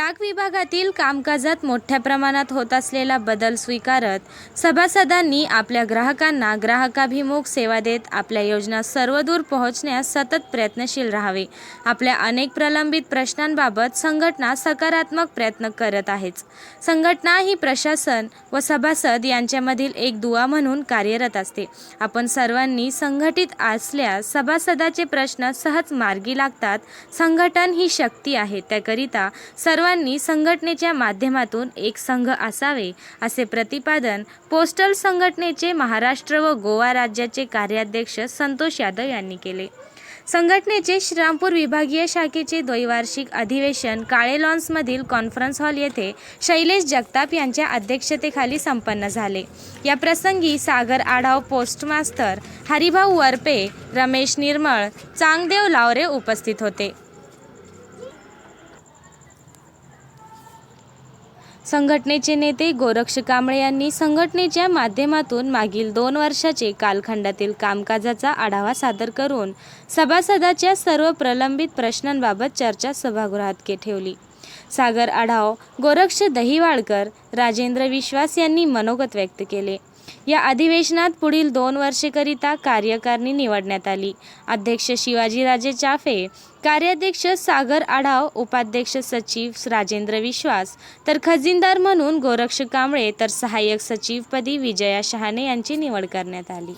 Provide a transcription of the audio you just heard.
डाक विभागातील कामकाजात मोठ्या प्रमाणात होत असलेला बदल स्वीकारत सभासदांनी आपल्या ग्राहकांना ग्राहकाभिमुख सेवा देत आपल्या योजना सर्वदूर पोहोचण्यास सतत प्रयत्नशील राहावे. आपल्या अनेक प्रलंबित प्रश्नांबाबत संघटना सकारात्मक प्रयत्न करत आहेच. संघटना ही प्रशासन व सभासद यांच्यामधील एक दुवा म्हणून कार्यरत असते. आपण सर्वांनी संघटित असल्यास सभासदाचे प्रश्न सहज मार्गी लागतात. संघटन ही शक्ती आहे. त्याकरिता सर्व सर्वांनी संघटनेच्या माध्यमातून एक संघ असावे असे प्रतिपादन पोस्टल संघटनेचे महाराष्ट्र व गोवा राज्याचे कार्याध्यक्ष संतोष यादव यांनी केले. संघटनेचे श्रीरामपूर विभागीय शाखेचे द्वैवार्षिक अधिवेशन काळे लॉन्समधील कॉन्फरन्स हॉल येथे शैलेश जगताप यांच्या अध्यक्षतेखाली संपन्न झाले. या प्रसंगी सागर आढाव पोस्टमास्तर हरिभाऊ वरपे रमेश निर्मळ चांगदेव लावरे उपस्थित होते. संघटनेचे नेते गोरक्ष कांबळे यांनी संघटनेच्या माध्यमातून मागील दोन वर्षाचे कालखंडातील कामकाजाचा आढावा सादर करून सभासदाच्या सर्व प्रलंबित प्रश्नांबाबत चर्चा सभागृहात के ठेवली. सागर आढाव गोरक्ष दहिवाळकर राजेंद्र विश्वास यांनी मनोगत व्यक्त केले. या अधिवेशनात पुढील दोन वर्षेकरिता कार्यकारिणी निवडण्यात आली. अध्यक्ष शिवाजीराजे चाफे कार्याध्यक्ष सागर आढाव उपाध्यक्ष सचिव राजेंद्र विश्वास तर खजिनदार म्हणून गोरक्ष कांबळे तर सहाय्यक सचिवपदी विजया शहाणे यांची निवड करण्यात आली.